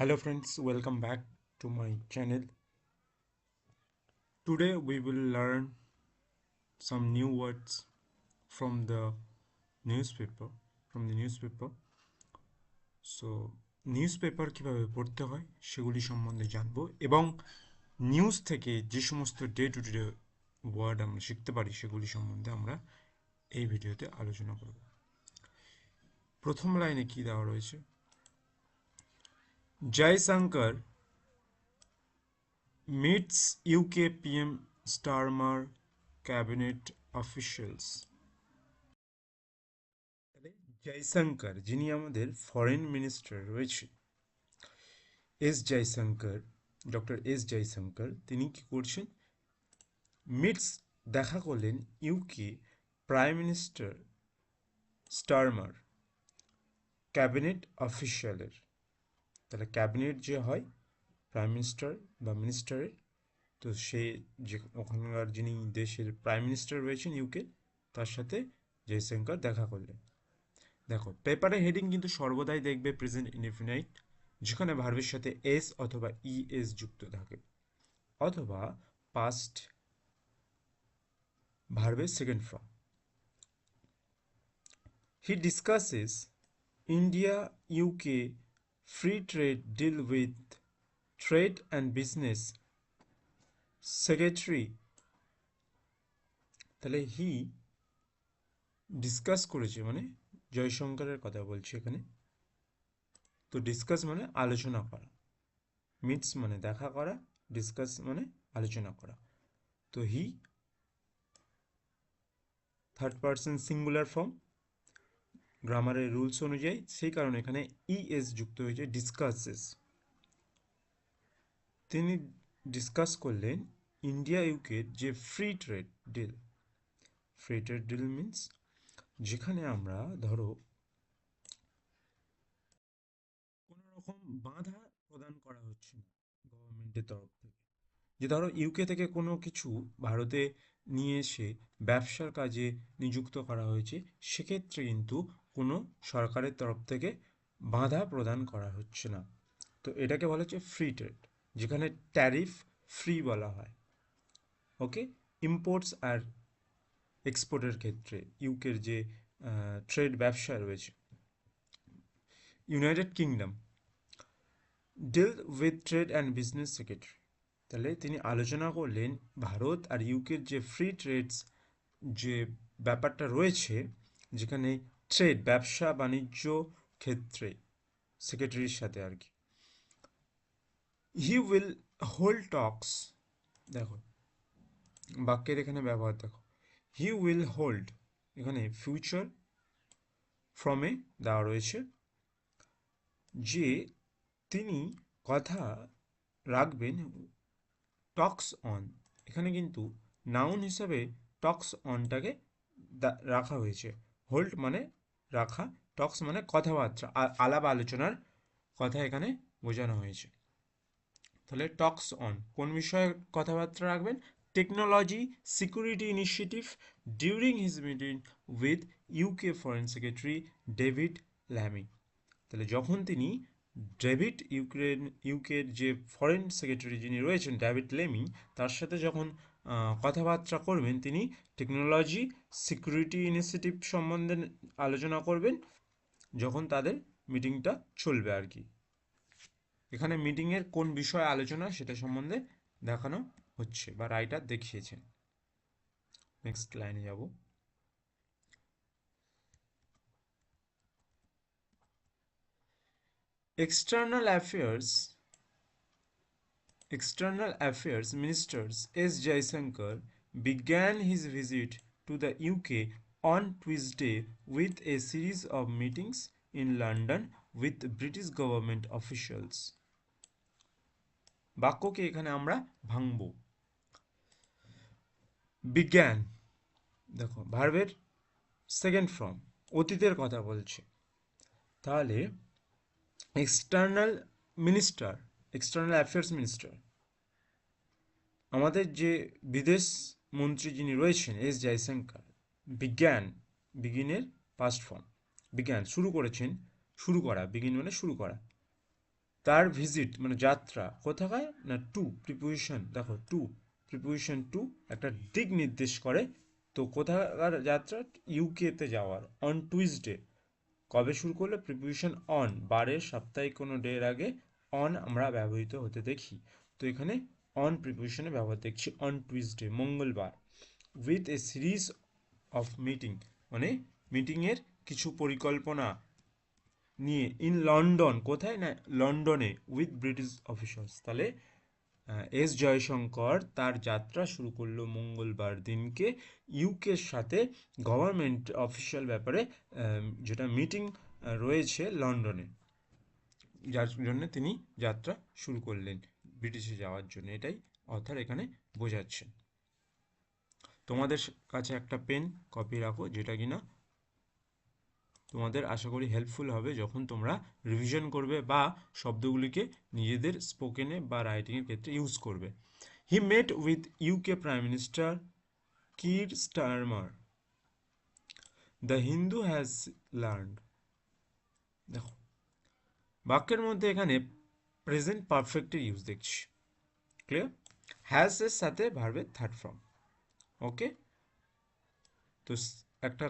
Hello friends, welcome back to my channel. Today we will learn some new words from the newspaper from the newspaper. So paper কীভাবে পড়তে হয় সেগুলি সম্বন্ধে জানব এবং news থেকে যে সমস্ত ডে টু ডে ওয়ার্ড আমরা শিখতে পারি সেগুলি সম্বন্ধে আমরা এই ভিডিওতে আলোচনা করব প্রথম লাইনে কি দেওয়া রয়েছে Jaishankar meets UK PM Starmer cabinet officials Jaishankar, যিনি আমাদের ফরেন মিনিস্টার রয়েছে S Jaishankar doctor S Jaishankar, তিনি কি করছেন? মিটস দেখা করলেন UK prime minister Starmer cabinet অফিসিয়ালের তাহলে ক্যাবিনেট যে হয় প্রাইম মিনিস্টার বা মিনিস্টারের তো সে যে ওখানকার যিনি দেশের প্রাইম মিনিস্টার রয়েছেন ইউকে তার সাথে জয়শঙ্কর দেখা করলেন। দেখো, পেপারে হেডিং কিন্তু সর্বদাই দেখবে প্রেজেন্ট ইনফিনাইট, যেখানে ভার্বের সাথে এস অথবা ই এস যুক্ত থাকে, অথবা পাস্ট ভার্বের second form he discusses India UK free trade deal with trade and business secretary তাহলে হি ডিসকাস করেছে মানে জয়শঙ্করের কথা বলছি এখানে। তো ডিসকাস মানে আলোচনা করা। মিটস মানে দেখা করা ডিসকাস মানে আলোচনা করা। তো he third person singular form গ্রামারের রুলস অনুযায়ী সেই কারণে এখানে ইএস যুক্ত হয়েছে ডিসকাসেস তিনি ডিসকাস করলেন, ইন্ডিয়া ইউকের যে free trade deal free trade deal means যেখানে আমরা ধরো কোনো রকম বাধা প্রদান করা হচ্ছে না গভর্নমেন্টের তরফ থেকে। যে ধরো ইউকে থেকে কোনো কিছু ভারতে নিয়ে এসে ব্যবসার কাজে নিযুক্ত করা হয়েছে, সেক্ষেত্রে কিন্তু কোনো সরকারের তরফ থেকে বাধা প্রদান করা হচ্ছে না। তো এটাকে বলা হচ্ছে ফ্রি ট্রেড যেখানে ট্যারিফ ফ্রি বলা হয়। ওকে ইম্পোর্টস আর এক্সপোর্টের ক্ষেত্রে ইউকের যে ট্রেড ব্যবসা রয়েছে United Kingdom deal with trade and business secretary তাহলে তিনি আলোচনা করলেন ভারত আর ইউকের যে ফ্রি ট্রেডস যে ব্যাপারটা রয়েছে, যেখানে ট্রেড ব্যবসা বাণিজ্য ক্ষেত্রে সেক্রেটারির সাথে আর কি। হি উইল হোল্ড টক্স দেখো, বাক্যের এখানে ব্যবহার দেখো। হি উইল হোল্ড এখানে ফিউচার ফ্রমে দেওয়া রয়েছে, যে তিনি কথা রাখবেন টক্স অন এখানে কিন্তু নাউন হিসাবে টক্স অনটাকে রাখা হয়েছে। হোল্ড মানে রাখা, টক্স মানে কথাবার্তা আলাপ আলোচনার কথা এখানে বোঝানো হয়েছে। তাহলে টক্স অন কোন বিষয়ে কথাবার্তা রাখবেন? Technology, security initiative, during his meeting with UK foreign secretary David Lammy. তাহলে যখন তিনি ডেভিড ইউক্রেন, ইউকের যে ফরেন সেক্রেটারি যিনি রয়েছেন, ডেভিড লেমি তার সাথে যখন কথাবার্তা করবেন, তিনি টেকনোলজি সিকিউরিটি ইনিশিয়েটিভ সম্বন্ধে আলোচনা করবেন, যখন তাদের মিটিংটা চলবে আর কি। এখানে মিটিংয়ের কোন বিষয়ে আলোচনা সেটা সম্বন্ধে দেখানো হচ্ছে বা রাইটার দেখিয়েছেন। নেক্সট লাইনে যাব। External affairs External Affairs Minister S. Jaishankar began his visit to the UK on Tuesday with a series of meetings in London with British government officials. বাক্যকে এখানে আমরা ভাঙব বিজ্ঞান দেখো ভার্বের সেকেন্ড ফর্ম অতীতের কথা বলছে তাহলে external minister external affairs minister আমাদের যে বিদেশ মন্ত্রী যিনি রয়েছেন, এস জয়শঙ্কর, বিজ্ঞান বিগিনের পাস্ট ফর্ম বিজ্ঞান, শুরু করেছেন, শুরু করা বিগিন মানে শুরু করা। তার ভিজিট মানে যাত্রা কোথাকায় না টু প্রিপোজিশন দেখো টু প্রিপোজিশন টু একটা দিক নির্দেশ করে। তো কোথাকার যাত্রা? ইউকেতে যাওয়ার অন টুইসডে কবে শুরু করল? প্রিপোজিশন অন বারের সাপ্তাহিক কোনো ডের আগে অন আমরা ব্যবহৃত হতে দেখি। তো এখানে অন প্রিপোজিশনে ব্যবহার দেখছি অন টুইসডে মঙ্গলবার with a series of meeting মানে মিটিংয়ের কিছু পরিকল্পনা নিয়ে ইন লন্ডন কোথায় না লন্ডনে উইথ ব্রিটিশ অফিসার্স তাহলে এস জয়শঙ্কর তার যাত্রা শুরু করল মঙ্গলবার দিনকে ইউকের সাথে গভর্নমেন্ট অফিসিয়াল ব্যাপারে যেটা মিটিং রয়েছে লন্ডনে যার জন্য তিনি যাত্রা শুরু করলেন ব্রিটিশে যাওয়ার জন্য। এটাই অথার এখানে বোঝাচ্ছেন তোমাদের কাছে একটা পেন কপি রাখো, যেটা কিনা তোমাদের আশা করি হেল্পফুল হবে যখন তোমরা রিভিশন করবে বা শব্দগুলিকে নিজেদের স্পোকেনে বা রাইটিংয়ের ক্ষেত্রে ইউজ করবে। He met with UK prime minister Keir Starmer the Hindu has learn দেখো বাক্যের মধ্যে এখানে প্রেজেন্ট পারফেক্টের ইউজ দেখছি। ক্লিয়ার হ্যাজ এর সাথে ভার্বের থার্ড ফর্ম ওকে তো একটা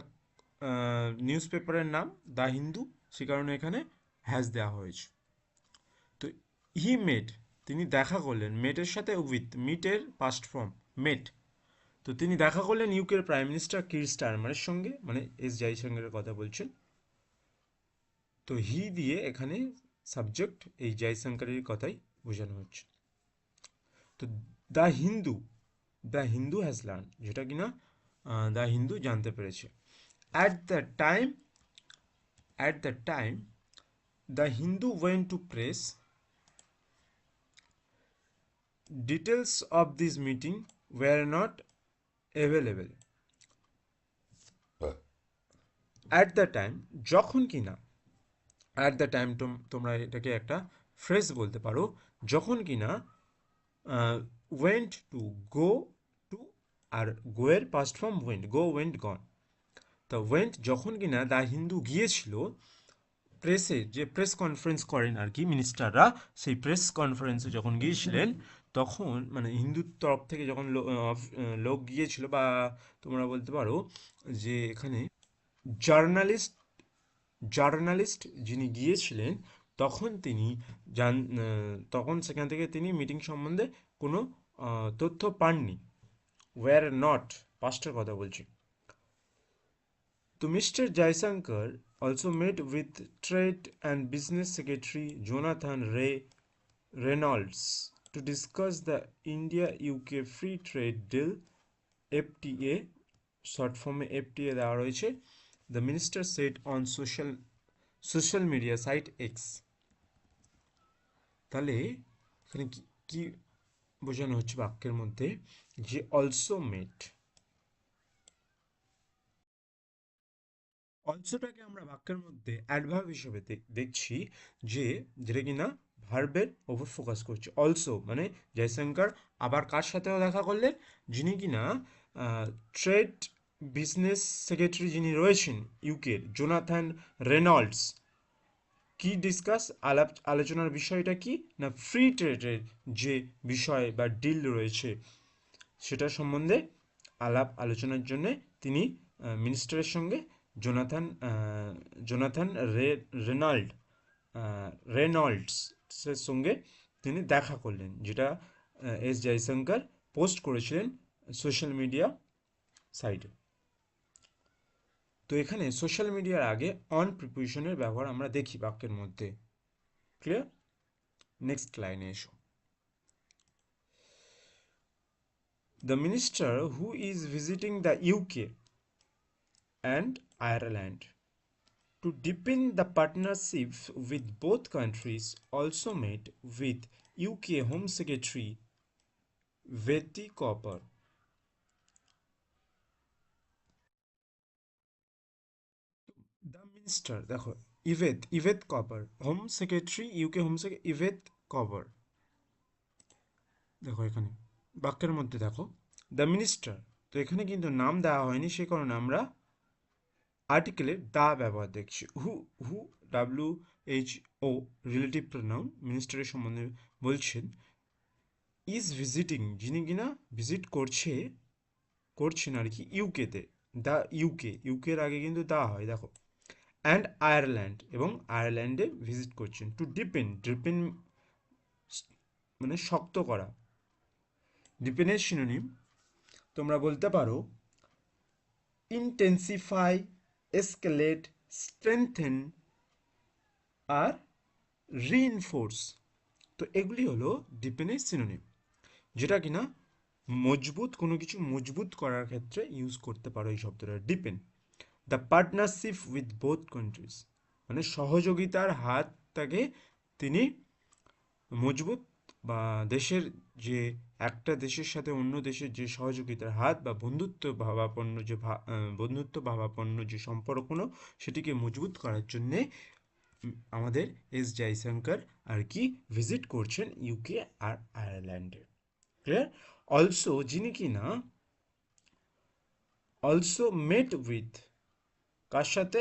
নিউজ পেপারের নাম দ্য হিন্দু, সে কারণে এখানে হ্যাজ দেওয়া হয়েছে। তো হি মেট তিনি দেখা করলেন। মেটের সাথে উইথ মিটের পাস্ট ফর্ম মেট তো তিনি দেখা করলেন ইউকের প্রাইম মিনিস্টার কির স্টারমারের সঙ্গে মানে এস জয়শঙ্করের কথা বলছেন। তো হি দিয়ে এখানে সাবজেক্ট এই জয়শঙ্করের কথাই বোঝানো হচ্ছে তো the Hindu the Hindu has learn যেটা কিনা দ্য হিন্দু জানতে পেরেছে At the time, at the time, the Hindu went to press. Details of this meeting were not available. At the time, যখন কিনা at the time তোমরা এটাকে একটা phrase বলতে পারো, যখন কিনা ওয়েন্ট টু গো টু আর গোয়ের past form went go went gone তা ওয়েন্ট যখন কিনা দ্য হিন্দু গিয়েছিল প্রেসে যে প্রেস কনফারেন্স করেন আর কি মিনিস্টাররা সেই প্রেস কনফারেন্সে যখন গিয়েছিলেন, তখন মানে হিন্দুর তরফ থেকে যখন লোক গিয়েছিল বা তোমরা বলতে পারো যে এখানে জার্নালিস্ট জার্নালিস্ট যিনি গিয়েছিলেন, তখন তিনি জান তখন সেখান থেকে তিনি মিটিং সম্বন্ধে কোনো তথ্য পাননি। ওয়ার নট পাঁচটার কথা বলছি। তো mister Jaishankar also made with trade and business secretary Jonathan রে Reynolds to discuss the India UK free trade deal FTA short ফর্মে এফটিএ দেওয়া রয়েছে। The minister said on social social media site X. তাহলে এখানে কি বোঝানো হচ্ছে বাক্যের মধ্যে? যে অলসো মেট অলসোটাকে আমরা বাক্যের মধ্যে অ্যাডভার্ব হিসেবে দেখছি যে, যেটা কিনা ভার্বের ওপর ফোকাস করছে। অলসো মানে জয়শঙ্কর আবার কার সাথেও দেখা করলেন? যিনি কিনা ট্রেড বিজনেস সেক্রেটারি যিনি রয়েছেন ইউকের জোনাথান রেনল্ডস। কি ডিসকাস আলাপ, আলোচনার বিষয়টা কি? না ফ্রি ট্রেডের যে বিষয় বা ডিল রয়েছে, সেটা সম্বন্ধে আলাপ আলোচনার জন্য তিনি মিনিস্টারের সঙ্গে জোনাথন জোনাথান রে, রেনাল্ড রেনল্ডসের সঙ্গে তিনি দেখা করলেন, যেটা এস জয়শঙ্কর পোস্ট করেছিলেন সোশ্যাল মিডিয়া সাইটে তো এখানে সোশ্যাল মিডিয়ার আগে অন প্রিপোজিশনের ব্যবহার আমরা দেখি বাক্যের মধ্যে ক্লিয়ার নেক্সট লাইনে এসো the minister who is visiting the UK and Ireland. To deepen the partnership with both countries, also met with UK Home Secretary Betty Cooper. Minister, দেখো Yvette Yvette Cooper home secretary UK home Yvette Cooper দেখো এখানে বাক্যের মধ্যে দেখো the minister তো এখানে কিন্তু নাম দেওয়া হয়নি সে কারণে আমরা আর্টিকেলের দা ব্যবহার দেখছি। Who who W H O relative pronoun মিনিস্টারের সম্বন্ধে বলছেন ইজ ভিজিটিং যিনি কিনা ভিজিট করছে করছেন আর কি ইউকেতে দ্য ইউকে ইউকের আগে কিন্তু দা হয় দেখো। অ্যান্ড আয়ারল্যান্ড এবং আয়ারল্যান্ডে ভিজিট করছেন টু ডিপেন ডিপেন মানে শক্ত করা। ডিপেনের সিনোনিম তোমরা বলতে পারো ইন্টেন্সিফাই এসকেলেট স্ট্রেংথেন আর রিইনফোর্স তো এগুলি হলো ডিপেনের সিনোনিম যেটা কিনা মজবুত, কোনো কিছু মজবুত করার ক্ষেত্রে ইউজ করতে পারো এই শব্দটা deepen the partnership with both countries মানে সহযোগিতার হাতটাকে তিনি মজবুত বা দেশের যে একটা দেশের সাথে অন্য দেশের যে সহযোগিতার হাত বা বন্ধুত্ব ভাবাপন্ন যে বন্ধুত্ব ভাবাপন্ন যে সম্পর্কগুলো সেটিকে মজবুত করার জন্যে আমাদের এস জয়শঙ্কর আর কি ভিজিট করছেন ইউকে আর আয়ারল্যান্ডে ক্লিয়ার অলসো যিনি কি না অলসো মেট উইথ কার সাথে?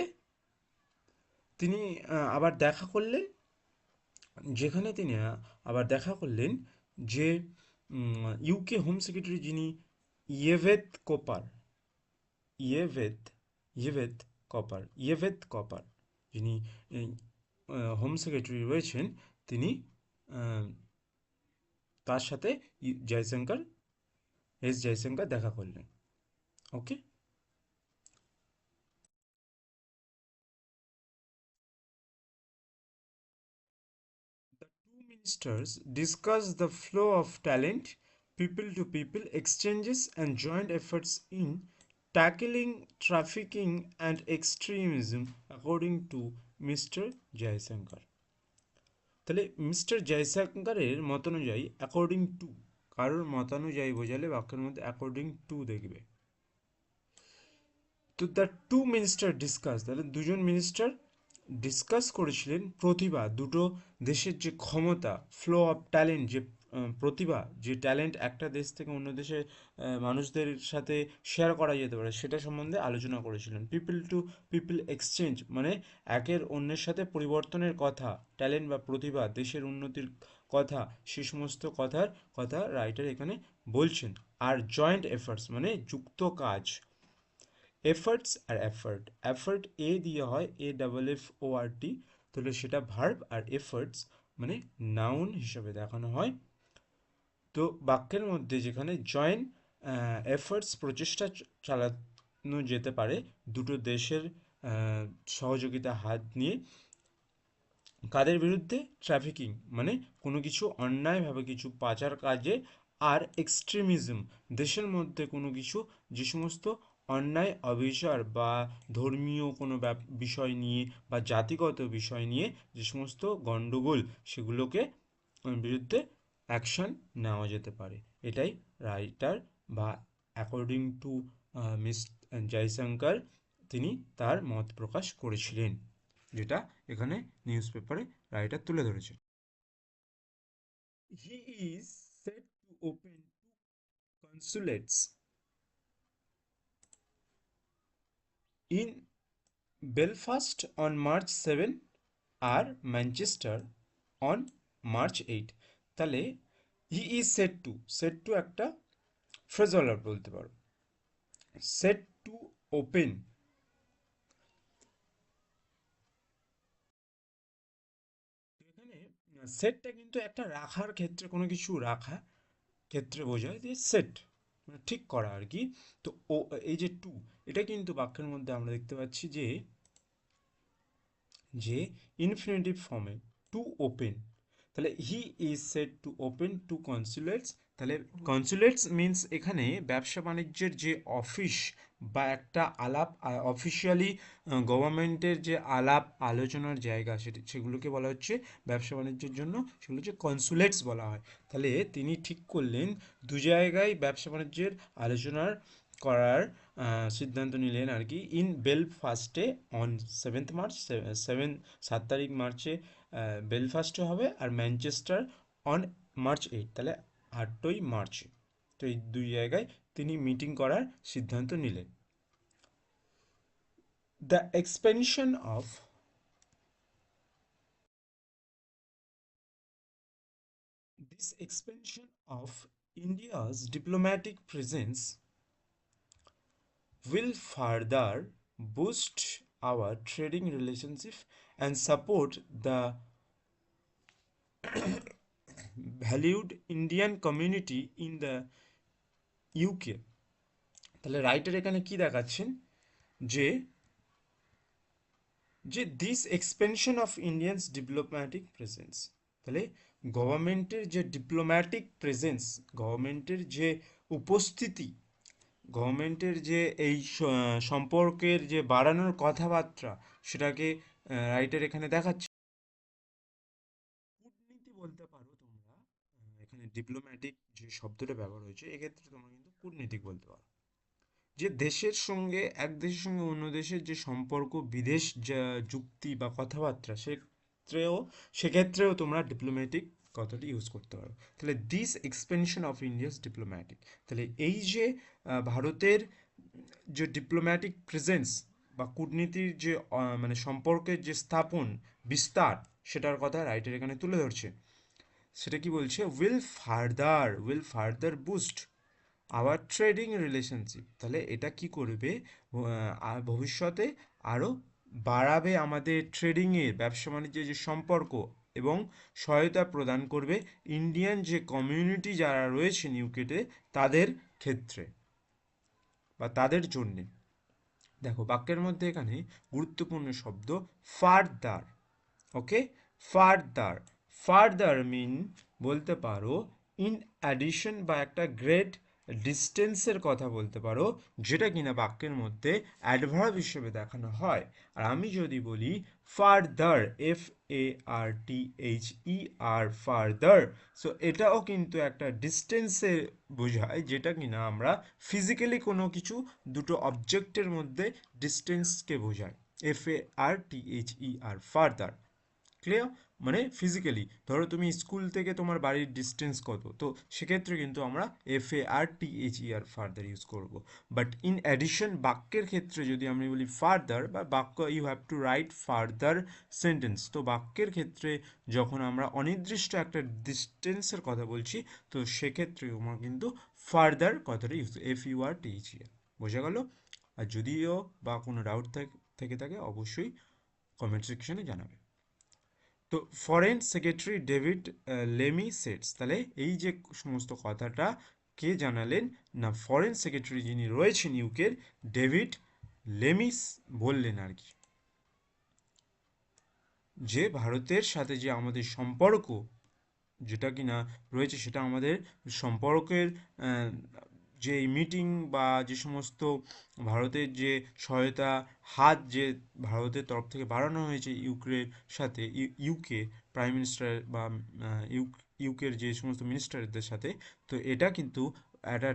তিনি আবার দেখা করলেন, যেখানে তিনি আবার দেখা করলেন যে ইউকে হোম সেক্রেটারি যিনি Yvette Cooper, Yvette Yvette Cooper Yvette Cooper যিনি হোম সেক্রেটারি রয়েছেন, তিনি তার সাথে জয়শঙ্কর, এস জয়শঙ্কর দেখা করলেন। Okay ministers discuss the flow of talent, people to people exchanges, and joint efforts in tackling trafficking and extremism, according to Mr. Jayashankar. তাহলে mister জয়শঙ্করের মতানুযায়ী অ্যাকর্ডিং টু কারোর মতানুযায়ী বোঝালে বাক্যের মধ্যে অ্যাকর্ডিং টু দেখবে তো দ্য টু মিনিস্টার ডিসকাস তাহলে দুজন মিনিস্টার ডিসকাস করেছিলেন প্রতিভা, দুটো দেশের যে ক্ষমতা ফ্লো অফ ট্যালেন্ট যে প্রতিভা, যে ট্যালেন্ট একটা দেশ থেকে অন্য দেশের মানুষদের সাথে শেয়ার করা যেতে পারে, সেটা সম্বন্ধে আলোচনা করেছিলেন। পিপল টু পিপল এক্সচেঞ্জ মানে একের অন্যের সাথে পরিবর্তনের কথা ট্যালেন্ট বা প্রতিভা, দেশের উন্নতির কথা, সে সমস্ত কথার কথা রাইটার এখানে বলছেন। আর জয়েন্ট এফার্টস মানে যুক্ত কাজ। এফার্টস আর এফার্ট এফার্ট এ দিয়ে হয় এ ডাবল এফ ও আর টি তাহলে সেটা ভার্ব আর এফার্টস মানে নাউন হিসাবে দেখানো হয়। তো বাক্যের মধ্যে যেখানে জয়েন্ট এফার্টস প্রচেষ্টা চালানো যেতে পারে, দুটো দেশের সহযোগিতা হাত নিয়ে। কাদের বিরুদ্ধে? ট্রাফিকিং মানে কোনো কিছু অন্যায়ভাবে কিছু পাচার কাজে আর এক্সট্রিমিজম দেশের মধ্যে কোনো কিছু যে সমস্ত অন্যায়, অবিচার বা ধর্মীয় কোনো বিষয় নিয়ে বা জাতিগত বিষয় নিয়ে যে সমস্ত গণ্ডগোল সেগুলোকে বিরুদ্ধে অ্যাকশন নেওয়া যেতে পারে। এটাই রাইটার বা অ্যাকর্ডিং টু মিস জয়শঙ্কর তিনি তার মত প্রকাশ করেছিলেন, যেটা এখানে নিউজ পেপারে রাইটার তুলে ধরেছে। He is set to open to consulates in Belfast on March 7 আর ম্যানচেস্টার অন মার্চ এইট তাহলে he is set to set to একটা ফ্রেজলার বলতে পারো। সেট টু ওপেন এখানে সেটটা কিন্তু একটা রাখার ক্ষেত্রে কোনো কিছু রাখা ক্ষেত্রে বোঝায় যে সেট মানে ঠিক করা আর কি। তো ও, এই যে টু এটা কিন্তু বাক্যের মধ্যে আমরা দেখতে পাচ্ছি যে যে ইনফিনিটিভ ফর্মে টু ওপেন তাহলে he is set to open to consulates তাহলে কনসুলেটস মিনস এখানে ব্যবসা বাণিজ্যের যে অফিস বা একটা আলাপ অফিসিয়ালি গভর্নমেন্টের যে আলাপ, আলোচনার জায়গা সেটি, সেগুলোকে বলা হচ্ছে ব্যবসা বাণিজ্যের জন্য, সেগুলো হচ্ছে কনসুলেটস বলা হয়। তাহলে তিনি ঠিক করলেন, দু জায়গায় ব্যবসা বাণিজ্যের আলোচনার করার সিদ্ধান্ত নিলেন আর কি। ইন বেলফাস্টে অন সেভেন্থ মার্চ সেভেন সাত তারিখ মার্চে বেলফাস্টে হবে আর ম্যানচেস্টার অন মার্চ এইট তাহলে আটই মার্চ তো এই দুই জায়গায় তিনি মিটিং করার সিদ্ধান্ত নিলেন। The expansion of this expansion of India's diplomatic presence will further boost our trading relationship and support the valued Indian community in the UK তাহলে রাইটার এখানে কি দেখাচ্ছেন? যে যে this expansion of Indians diplomatic presence তাহলে গভর্নমেন্টের যে diplomatic presence গভর্নমেন্টের যে উপস্থিতি গভর্নমেন্টের যে এই সম্পর্কের যে বাড়ানোর কথাবার্তা, সেটাকে রাইটার এখানে দেখাচ্ছে। কূটনীতি বলতে পারো তোমরা এখানে ডিপ্লোম্যাটিক যে শব্দটা ব্যবহার হয়েছে, এক্ষেত্রে তোমরা কিন্তু কূটনীতিক বলতে পারো। যে দেশের সঙ্গে, এক দেশের সঙ্গে অন্য দেশের যে সম্পর্ক, বিদেশ যুক্তি বা কথাবার্তা, সেক্ষেত্রেও সেক্ষেত্রেও তোমরা ডিপ্লোম্যাটিক কথাটি ইউজ করতে পারো। তাহলে this expansion of India's diplomatic তাহলে এই যে ভারতের যে ডিপ্লোম্যাটিক প্রেজেন্স বা কূটনীতির যে মানে সম্পর্কের যে স্থাপন, বিস্তার, সেটার কথা রাইটার এখানে তুলে ধরছে। সেটা কি বলছে? Will further will further boost our trading relationship তাহলে এটা কি করবে? ভবিষ্যতে আরও বাড়াবে আমাদের ট্রেডিংয়ের ব্যবসা বাণিজ্যের যে সম্পর্ক এবং সহায়তা প্রদান করবে ইন্ডিয়ান যে কমিউনিটি যারা রয়েছেন ইউকেতে তাদের ক্ষেত্রে বা তাদের জন্যে। দেখো, বাক্যের মধ্যে এখানে গুরুত্বপূর্ণ শব্দ further, okay? Further. Further mean বলতে পারো ইন অ্যাডিশন বা একটা গ্রেট ডিস্টেন্সের কথা বলতে পারো, যেটা কিনা বাক্যের মধ্যে অ্যাডভার্ব হিসেবে দেখানো হয়। আর আমি যদি বলি further F A R T H E R further so এটাও কিন্তু একটা ডিস্টেন্সে বোঝায়, যেটা কিনা আমরা ফিজিক্যালি কোনো কিছু দুটো অবজেক্টের মধ্যে ডিস্টেন্সকে বোঝায় F A R T H E R further clear মানে ফিজিক্যালি ধরো তুমি স্কুল থেকে তোমার বাড়ির ডিস্টেন্স কত? তো সেক্ষেত্রে কিন্তু আমরা F A R T H E R further use করব। বাট ইন অ্যাডিশন বাক্যের ক্ষেত্রে যদি আমি বলি ফার্দার বা বাক্য you have to write further sentence তো বাক্যের ক্ষেত্রে যখন আমরা অনির্দিষ্ট একটা ডিস্টেন্সের কথা বলছি, তো সেক্ষেত্রে আমার কিন্তু ফার্দার কথাটা use F U R T H E R বোঝা গেল? আর যদিও বা কোনো ডাউট থেকে থাকে অবশ্যই কমেন্ট সেকশনে জানাবে। তো foreign secretary David Lammy sets তাহলে এই যে সমস্ত কথাটা কে জানালেন? না ফরেন সেক্রেটারি যিনি রয়েছেন ইউকের ডেভিড লেমিস বললেন আর কি। যে ভারতের সাথে যে আমাদের সম্পর্ক, যেটা কিনা রয়েছে সেটা আমাদের সম্পর্কের যে মিটিং বা যে সমস্ত ভারতের যে সহায়তা হাত যে ভারতের তরফ থেকে বাড়ানো হয়েছে ইউক্রের সাথে ইউকে প্রাইম মিনিস্টার বা ইউকের যে সমস্ত মিনিস্টারদের সাথে, তো এটা কিন্তু একটা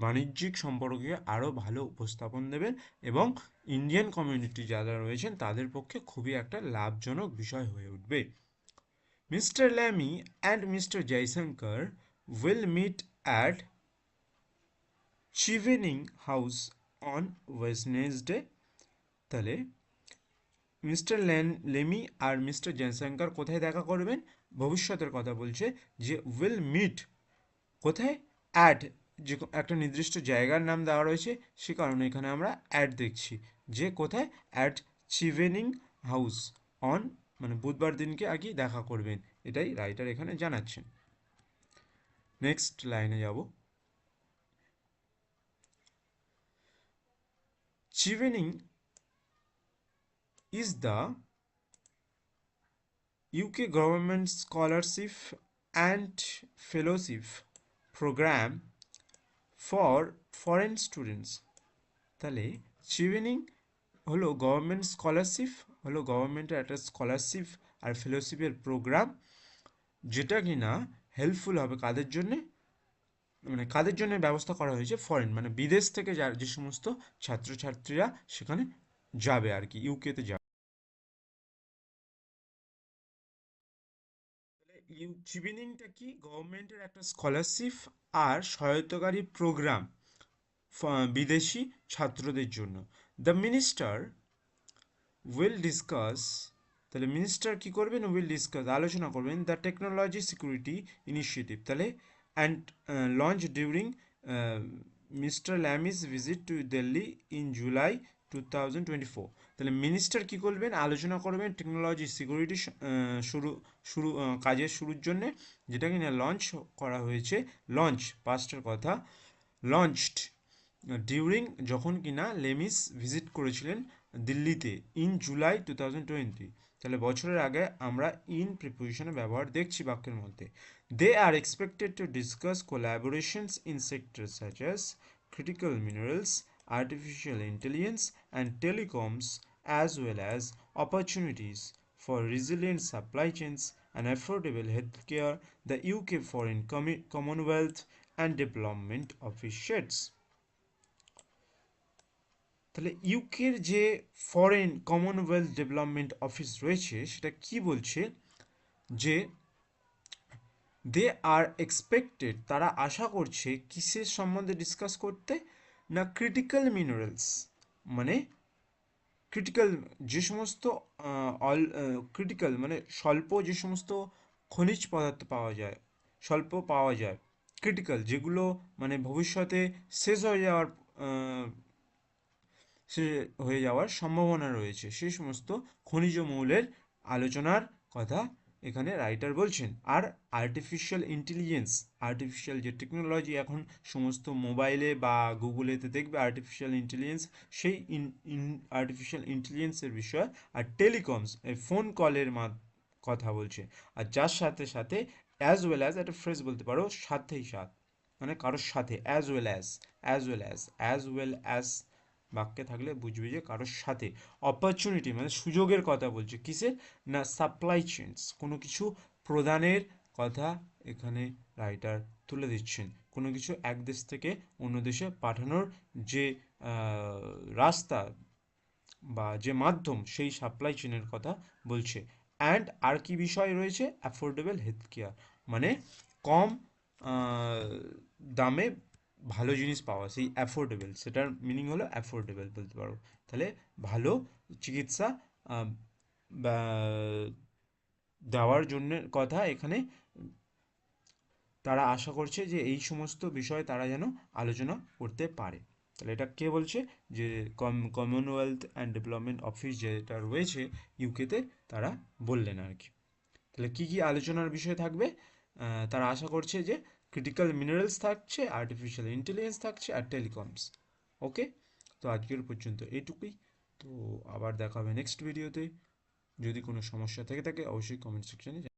বাণিজ্যিক সম্পর্কে আরও ভালো উপস্থাপন দেবেন এবং ইন্ডিয়ান কমিউনিটি যারা রয়েছেন তাদের পক্ষে খুবই একটা লাভজনক বিষয় হয়ে উঠবে। Mister Lammy and mister Jaishankar will meet at Chivening House on Wednesday, তাহলে মিস্টার ল্যান লেমি আর মিস্টার জয়শঙ্কর কোথায় দেখা করবেন? ভবিষ্যতের কথা বলছে যে উইল মিট কোথায়? অ্যাড যে একটা নির্দিষ্ট জায়গার নাম দেওয়া রয়েছে, সে কারণে এখানে আমরা অ্যাড দেখছি। যে কোথায়? অ্যাট চিভেনিং হাউস অন মানে বুধবার দিনকে আর কি দেখা করবেন, এটাই রাইটার এখানে জানাচ্ছেন। নেক্সট লাইনে যাব। Chevening is the UK government scholarship and fellowship program for foreign students. তাহলে চিভেনিং হলো গভর্নমেন্ট স্কলারশিপ হলো গভর্নমেন্টের একটা স্কলারশিপ আর ফেলোশিপের প্রোগ্রাম যেটা কিনা হেল্পফুল হবে কাদের জন্যে? মানে কাদের জন্য ব্যবস্থা করা হয়েছে? ফরেন মানে বিদেশ থেকে যা যে সমস্ত ছাত্রছাত্রীরা সেখানে যাবে আর কি ইউকেতে যাবে। ইউ চিভিনিংটা কি? গভর্নমেন্টের একটা স্কলারশিপ আর সহায়তাকারী প্রোগ্রাম বিদেশি ছাত্রদের জন্য। দ্য মিনিস্টার উইল ডিসকাস তাহলে মিনিস্টার কি করবেন? উইল ডিসকাস আলোচনা করবেন দ্য টেকনোলজি সিকিউরিটি ইনিশিয়েটিভ তাহলে and launch during mister Lammy's visit to Delhi in July two thousand twenty four তাহলে মিনিস্টার কী করবেন? আলোচনা করবেন টেকনোলজি সিকিউরিটি শুরু শুরু কাজের শুরুর জন্যে যেটা কিনা লঞ্চ করা হয়েছে। লঞ্চ পাস্টের কথা। লঞ্চড ডিউরিং যখন কিনা লেমিস ভিজিট করেছিলেন দিল্লিতে in July two thousand twenty তাহলে বছরের আগে আমরা ইন প্রিপোজিশনের ব্যবহার দেখছি বাক্যের মধ্যে। They are expected to discuss collaborations in sector such as critical minerals artificial intelligence and telecoms as well as opportunities for resilient supply chains and affordable health care the UK foreign কমি Commonwealth and development office sheds তাহলে ইউকের যে foreign Commonwealth development office রয়েছে, সেটা কি বলছে? যে দে are expected তারা আশা করছে কিসের সম্বন্ধে ডিসকাস করতে? না ক্রিটিক্যাল মিনারেলস মানে ক্রিটিক্যাল যে সমস্ত অল ক্রিটিক্যাল মানে স্বল্প যে সমস্ত খনিজ পদার্থ পাওয়া যায়, স্বল্প পাওয়া যায় ক্রিটিক্যাল যেগুলো মানে ভবিষ্যতে শেষ হয়ে যাওয়ার সে হয়ে যাওয়ার সম্ভাবনা রয়েছে। সেই সমস্ত খনিজ মৌলের আলোচনার কথা এখানে রাইটার বলছেন। আর আর্টিফিশিয়াল ইন্টেলিজেন্স আর্টিফিশিয়াল যে টেকনোলজি এখন সমস্ত মোবাইলে বা গুগলেতে দেখবে আর্টিফিশিয়াল ইন্টেলিজেন্স সেই ইন আর্টিফিশিয়াল ইন্টেলিজেন্সের বিষয় আর টেলিকমস এই ফোন কলের মা কথা বলছে। আর যার সাথে সাথে অ্যাজ ওয়েল অ্যাজ একটা ফ্রেজ বলতে পারো, সাথেই সাথ। মানে কারোর সাথে as well as as well as as well as বাক্যে থাকলে বুঝবে যে কারোর সাথে অপরচুনিটি মানে সুযোগের কথা বলছে। কিসের? না সাপ্লাই চেনস কোনো কিছু প্রদানের কথা এখানে রাইটার তুলে দিচ্ছেন। কোনো কিছু এক দেশ থেকে অন্য দেশে পাঠানোর যে রাস্তা বা যে মাধ্যম, সেই সাপ্লাই চেনের কথা বলছে। অ্যান্ড আর কি বিষয় রয়েছে? অ্যাফোর্ডেবল হেলথ কেয়ার মানে কম দামে ভালো জিনিস পাওয়া, সেই অ্যাফোর্ডেবল সেটার মিনিং হলো অ্যাফোর্ডেবল বলতে পারো। তাহলে ভালো চিকিৎসা দেওয়ার জন্য কথা এখানে তারা আশা করছে যে এই সমস্ত বিষয়ে তারা যেন আলোচনা করতে পারে। তাহলে এটা কে বলছে? যে কম কমনওয়েলথ অ্যান্ড ডেভেলপমেন্ট অফিস যেটা রয়েছে ইউকেতে তারা বললেন আর কি। তাহলে কী কী আলোচনার বিষয় থাকবে? তারা আশা করছে যে ক্রিটিক্যাল মিনারেলস থাকছে আর্টিফিশিয়াল ইন্টেলিজেন্স থাকছে আর টেলিকমস ওকে তো আজকের পর্যন্ত এইটুকুই তো আবার দেখা হবে নেক্সট ভিডিওতে যদি কোনো সমস্যা থেকে থাকে, অবশ্যই কমেন্ট সেকশনে